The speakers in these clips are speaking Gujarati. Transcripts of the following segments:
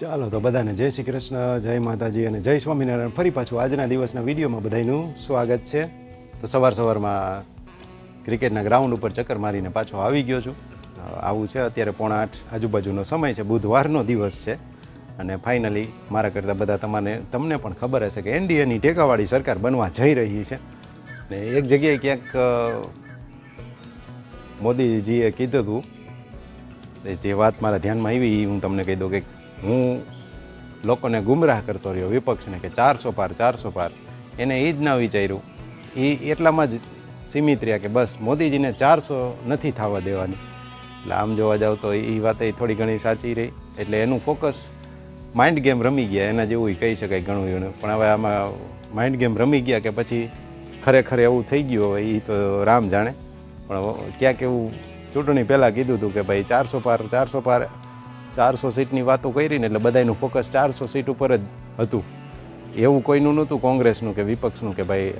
ચાલો તો બધાને જય શ્રી કૃષ્ણ, જય માતાજી અને જય સ્વામિનારાયણ. ફરી પાછું આજના દિવસના વિડીયોમાં બધાનું સ્વાગત છે. તો સવાર સવારમાં ક્રિકેટના ગ્રાઉન્ડ ઉપર ચક્કર મારીને પાછો આવી ગયો છું. આવું છે, અત્યારે પોણા આઠ, આજુબાજુનો સમય છે, બુધવારનો દિવસ છે. અને ફાઇનલી મારા કરતાં બધા તમારે તમને પણ ખબર હશે કે એનડીએની ટેકાવાળી સરકાર બનવા જઈ રહી છે. ને એક જગ્યાએ ક્યાંક મોદીજીએ કીધું હતું. જે વાત મારા ધ્યાનમાં આવી, એ હું તમને કહી દઉં કે હું લોકોને ગુમરાહ કરતો રહ્યો વિપક્ષને કે ચારસો પાર ચારસો પાર. એને એ જ ના વિચાર્યું. એ એટલામાં જ સીમિત રહ્યા કે બસ મોદીજીને ચારસો નથી થવા દેવાની. એટલે આમ જોવા જાવ તો એ વાત એ થોડી ઘણી સાચી રહી. એટલે એનું ફોકસ માઇન્ડ ગેમ રમી ગયા. એના જેવું કહી શકાય ઘણું ઘણું પણ હવે આમાં માઇન્ડ ગેમ રમી ગયા કે પછી ખરેખર એવું થઈ ગયું હોય એ તો રામ જાણે. પણ ક્યાંક એવું ચૂંટણી પહેલાં કીધું હતું કે ભાઈ ચારસો પાર ચારસો પાર ચારસો સીટની વાતો કરી ને એટલે બધાનું ફોકસ ચારસો સીટ ઉપર જ હતું. એવું કોઈનું નહોતું કોંગ્રેસનું કે વિપક્ષનું કે ભાઈ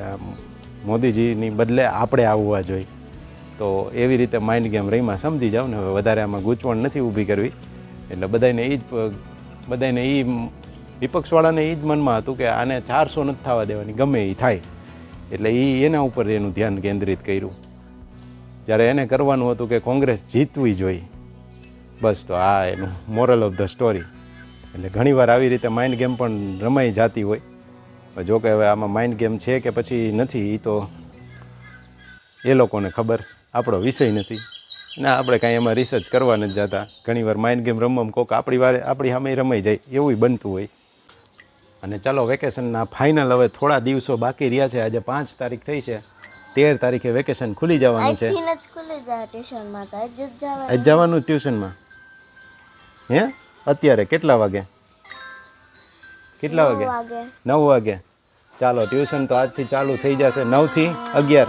મોદીજીની બદલે આપણે આવવા જોઈએ. તો એવી રીતે માઇન્ડ ગેમ રહીમાં સમજી જાવ ને, હવે વધારે આમાં ગૂંચવણ નથી ઊભી કરવી. એટલે બધાને એ જ બધાને એ વિપક્ષવાળાને એ જ મનમાં હતું કે આને ચારસો નથી થવા દેવાની, ગમે એ થાય. એટલે એ એના ઉપર એનું ધ્યાન કેન્દ્રિત કર્યું. જ્યારે એને કરવાનું હતું કે કોંગ્રેસ જીતવી જોઈએ. બસ તો આ એનું મોરલ ઓફ ધ સ્ટોરી એટલે ઘણીવાર આવી રીતે માઇન્ડ ગેમ પણ રમાઈ જતી હોય. જો કે હવે આમાં માઇન્ડ ગેમ છે કે પછી નથી એ તો એ લોકોને ખબર. આપણો વિષય નથી. ના આપણે કાંઈ એમાં રિસર્ચ કરવા નથી જતા. ઘણીવાર માઇન્ડ ગેમ રમવામાં કોક આપણી વારે આપણી સામે રમાઈ જાય એવું બનતું હોય. અને ચાલો વેકેશનના ફાઇનલ હવે થોડા દિવસો બાકી રહ્યા છે. આજે પાંચ તારીખ થઈ છે. તેર તારીખે વેકેશન ખુલી જવાનું છે. જવાનું. ટ્યુશનમાં હે? અત્યારે કેટલા વાગે? કેટલા વાગે? નવ વાગે. ચાલો ટ્યુશન તો આજથી ચાલુ થઈ જશે. નવથી અગિયાર.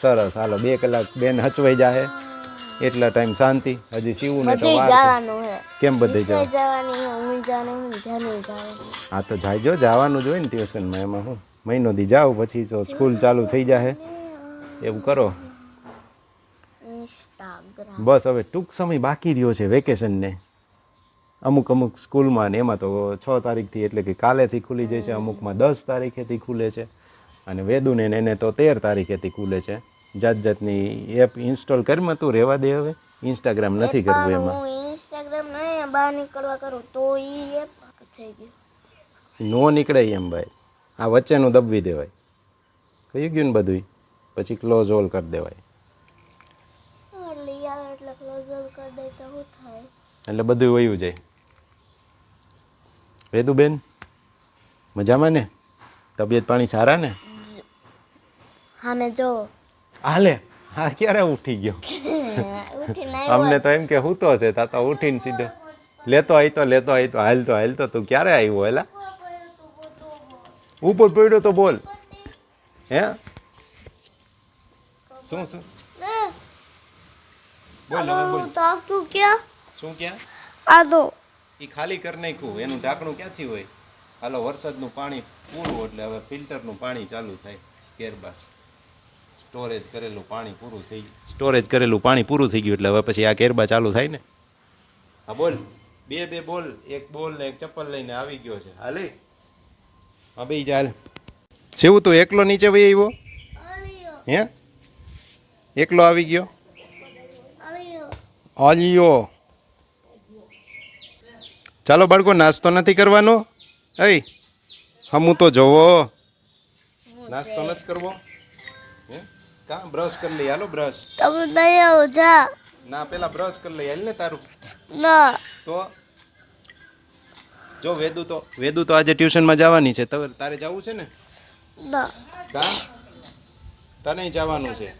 સરસ. હાલો બે કલાક બેન હચવાઈ જાહે. એટલા ટાઈમ શાંતિ. હજી સીવું ને તો કેમ બધે જાવ જવાની? હે તો જાયજો જવાનું જ હોય ને ટ્યુશનમાં એમાં હું મહિનો દી જાઓ પછી તો સ્કૂલ ચાલુ થઈ જાહે. એવું કરો. બસ હવે ટૂંક સમય બાકી રહ્યો છે વેકેશનને. અમુક અમુક સ્કૂલમાં ને એમાં તો છ તારીખથી એટલે કે કાલેથી ખુલી જાય છે અમુકમાં દસ તારીખેથી ખુલે છે. અને વેદુને એને તો તેર તારીખેથી ખુલે છે. જાત જાતની એપ ઇન્સ્ટોલ કરી તું રહેવા દે હવે. ઇન્સ્ટાગ્રામ નથી કરવું એમાં. ઇન્સ્ટાગ્રામ નહીં બહાર નીકળવા કરું તો ઈ એપ થઈ ગયું. નો નીકળે એમ ભાઈ. આ વચ્ચેનું દબવી દેવાય. કહી ગયું ને બધુંય? પછી ક્લોઝ ઓલ કરી દેવાય એટલે યાર એટલે ક્લોઝ કરી દે તો શું થાય એટલે બધું વયું જાય. વેદુબેન મજામાં ને? તબિયત પાણી સારા ને? હા મેં જો. હાલે? હા ક્યારે ઉઠી ગયો? અમને તો એમ કે હું તો છે તા તો ઉઠીને સીધો. લેતો આવી તો લેતો આવી તો હાલતો હાલતો. તું ક્યારે આવ્યો એલા ઉપર પડ્યો તો બોલ. હે? શું શું? બોલ બોલ. તો તું ક્યાં? શું ક્યાં? આ તો એ ખાલી કરી નાખ્યું એનું ઢાંકણું ક્યાંથી હોય? હાલો વરસાદનું પાણી પૂરું એટલે હવે ફિલ્ટરનું પાણી ચાલુ થાય કેરબા સ્ટોરેજ કરેલું પાણી પૂરું થઈ ગયું સ્ટોરેજ કરેલું પાણી પૂરું થઈ ગયું એટલે હવે પછી આ કેરબા ચાલુ થાય ને? હા બોલ. બે બે બોલ એક બોલ ને એક ચપ્પલ લઈને આવી ગયો છે. હાલે હા ભાઈ ચાલ છેવું તું એકલો નીચે ભાઈ આવ્યો? હે? એકલો આવી ગયો? આલિયો. ચાલો બાળકો નાસ્તો નથી કરવાનો? અય હમું તો જોવો નાસ્તો નથી કરવો? હે? કા? બ્રશ કરી લઈ હાલો બ્રશ. તમે નહીં આવો જા. ના પેલા બ્રશ કરી લઈ હાલ ને તારું. ના. તો? જો વેદુ તો વેદુ તો આજે ટ્યુશનમાં જવાની છે. તારે જવું છે ને? ના. કા? તને જવાનું છે.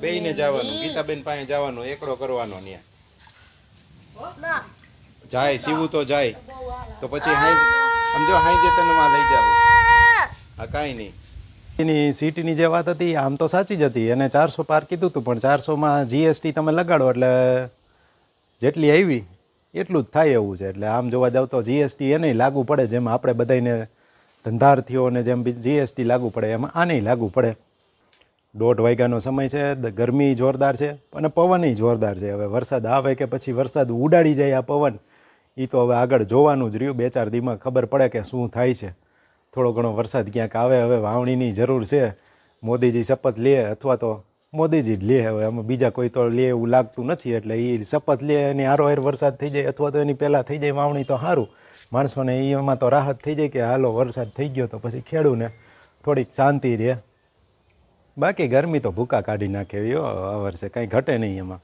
બેયને જવાનું ગીતાબેન પાસે જવાનું એકડો કરવાનો ત્યાં ના. જાય સીવું તો જાય. તો પછી હાઈ સમજો, હાઈ જે લઈ જાવ હા કાંઈ નહીં. એની સીટની જે વાત હતી, આમ તો સાચી જ હતી. અને ચારસો પાર કીધું હતું પણ ચારસોમાં જીએસટી તમે લગાડો એટલે જેટલી આવી, એટલું જ થાય એવું છે. એટલે આમ જોવા જાવ તો જીએસટી એને લાગુ પડે જેમ આપણે બધાને ધંધાર્થીઓને જેમ જીએસટી લાગુ પડે, એમાં આને લાગુ પડે. દોઢ વાગ્યાનો સમય છે ગરમી જોરદાર છે અને પવનય જોરદાર છે. હવે વરસાદ આવે કે પછી વરસાદ ઉડાડી જાય આ પવન એ તો હવે આગળ જોવાનું જ રહ્યું. બે ચાર દીમાં ખબર પડે કે શું થાય છે. થોડો ઘણો વરસાદ ક્યાંક આવે, હવે વાવણીની જરૂર છે. મોદીજી શપથ લે અથવા તો મોદીજી જ લે હવે. આમાં બીજા કોઈ તો લે એવું લાગતું નથી. એટલે એ શપથ લે એની હારોહાર વરસાદ થઈ જાય અથવા તો એની પહેલાં થઈ જાય વાવણી તો સારું માણસોને એમાં તો રાહત થઈ જાય કે હાલો વરસાદ થઈ ગયો તો પછી ખેડૂને થોડીક શાંતિ રહે. બાકી ગરમી તો ભૂકા કાઢી નાખે. એવી આ વર્ષે કંઈ ઘટે નહીં એમાં.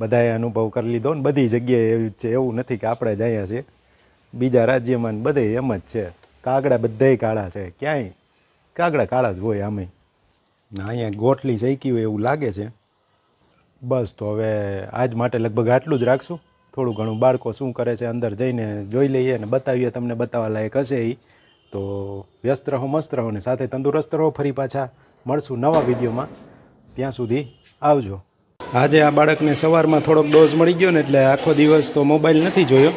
બધાએ અનુભવ કરી લીધો ને બધી જગ્યાએ એવું છે, એવું નથી કે આપણે જ અહીંયા છીએ. બીજા રાજ્યમાં બધે એમ જ છે. કાગડા બધાય કાળા છે, ક્યાંય? કાગડા કાળા જ હોય આમે. અહીંયા ગોઠલી શેકી હોય એવું લાગે છે. બસ તો હવે આજ માટે લગભગ આટલું જ રાખશું. થોડું ઘણું બાળકો શું કરે છે અંદર જઈને જોઈ લઈએ અને બતાવીએ, તમને બતાવવા લાયક હશે એ તો વ્યસ્ત રહો, મસ્ત રહો ને સાથે તંદુરસ્ત રહો. ફરી પાછા મળશું નવા વિડીયોમાં. ત્યાં સુધી આવજો. આજે આ બાળકને સવારમાં થોડોક ડોઝ મળી ગયો ને એટલે આખો દિવસ તો મોબાઈલ નથી જોયો.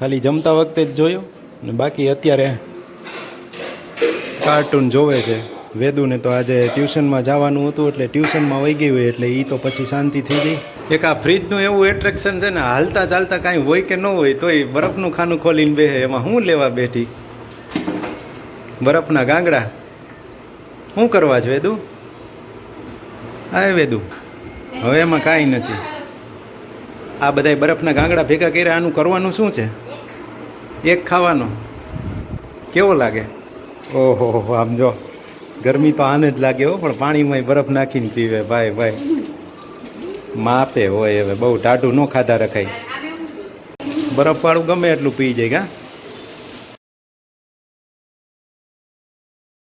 ખાલી જમતા વખતે જ જોયો. ને બાકી અત્યારે કાર્ટૂન જોવે છે. વેદુને તો આજે ટ્યુશનમાં જવાનું હતું એટલે ટ્યુશનમાં વહી ગઈ હોય એટલે એ તો પછી શાંતિ થઈ ગઈ. એક આ ફ્રીજનું એવું એટ્રેક્શન છે ને, હાલતા ચાલતા કાંઈ હોય કે ન હોય, તોય બરફનું ખાનું ખોલીને બેસે એમાં શું લેવા બેઠી? બરફના ગાંગડા. શું કરવા છે વેદુ? હા વેદુ. હવે એમાં કાંઈ નથી. આ બધાય બરફના ગાંગડા ભેગા કર્યા, આનું કરવાનું શું છે? એક ખાવાનો. કેવો લાગે? ઓહો, આમ જો. ગરમી તો આને જ લાગે હો, પણ પાણીમાં બરફ નાખીને પીવે. ભાઈ ભાઈ. માપે હોય હવે, બહુ ટાઢું ન ખાધા રખાય. બરફવાળું ગમે એટલું પી જાય, કા?